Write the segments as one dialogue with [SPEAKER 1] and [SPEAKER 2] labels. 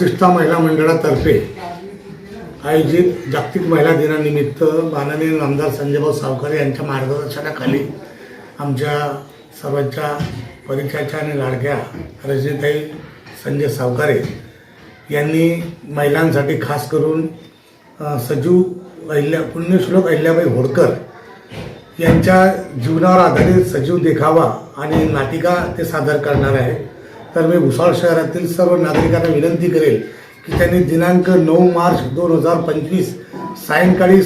[SPEAKER 1] प्रतिष्ठा महिला मंडळातर्फे आयोजित जागतिक महिला दिनानिमित्त माननीय आमदार संजयभाऊ सावकारे यांच्या मार्गदर्शनाखाली आमच्या सर्वांच्या परिचयाच्या आणि लाडक्या रजनीताई संजय सावकारे यांनी महिलांसाठी खास करून सजीव अहिल्या पुण्यश्लोक अहिल्याबाई होडकर यांच्या जीवनावर आधारित सजीव देखावा आणि नाटिका ते सादर करणार आहे. तर मी भुसाळ शहरातील सर्व नागरिकांना विनंती करेल की त्यांनी दिनांक नऊ मार्च दोन हजार पंचवीस सायंकाळी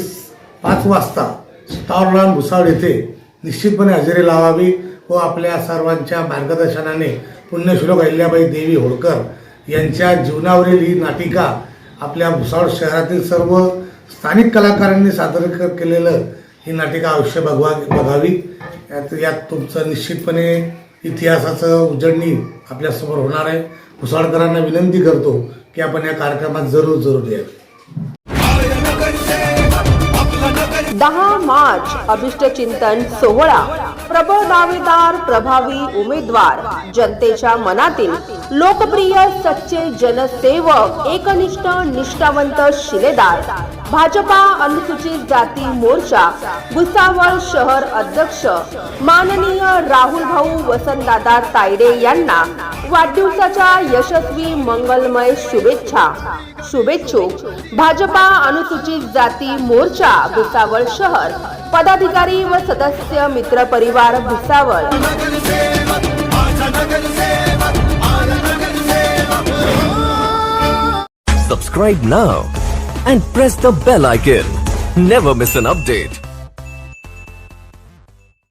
[SPEAKER 1] पाच वाजता स्टारलॉन भुसावळ येथे निश्चितपणे हजेरी लावावी व आपल्या सर्वांच्या मार्गदर्शनाने पुण्यश्लोक अहिल्याबाई देवी होळकर यांच्या जीवनावरील ही नाटिका आपल्या भुसावळ शहरातील सर्व स्थानिक कलाकारांनी सादर केलेलं ही नाटिका अवश्य बघवा बघावी. यात यात तुमचं निश्चितपणे इतिहासाचं उजळणी आपल्यासमोर होणार आहे. भुसावळकरांना विनंती करतो की आपण या कार्यक्रमात जरूर जरूर या
[SPEAKER 2] दहा मार्च अभिष्ट चिंतन सोहळा. प्रबळ दावेदार प्रभावी उमेदवार जनतेच्या मनातील लोकप्रिय सच्चे जनसेवक एकनिष्ठ निष्ठावंत शिलेदार भाजपा अनुसूचित जाती मोर्चा भुसावळ शहर अध्यक्ष माननीय राहुल भाऊ वसंतदादा तायडे यांना वाढदिवसाच्या यशस्वी मंगलमय शुभेच्छा शुभेच्छुक भाजपा अनुसूचित जाती मोर्चा भुसावळ शहर पदाधिकारी व सदस्य मित्र परिवार Bhusawal
[SPEAKER 3] Subscribe now and press the bell icon. Never miss an update.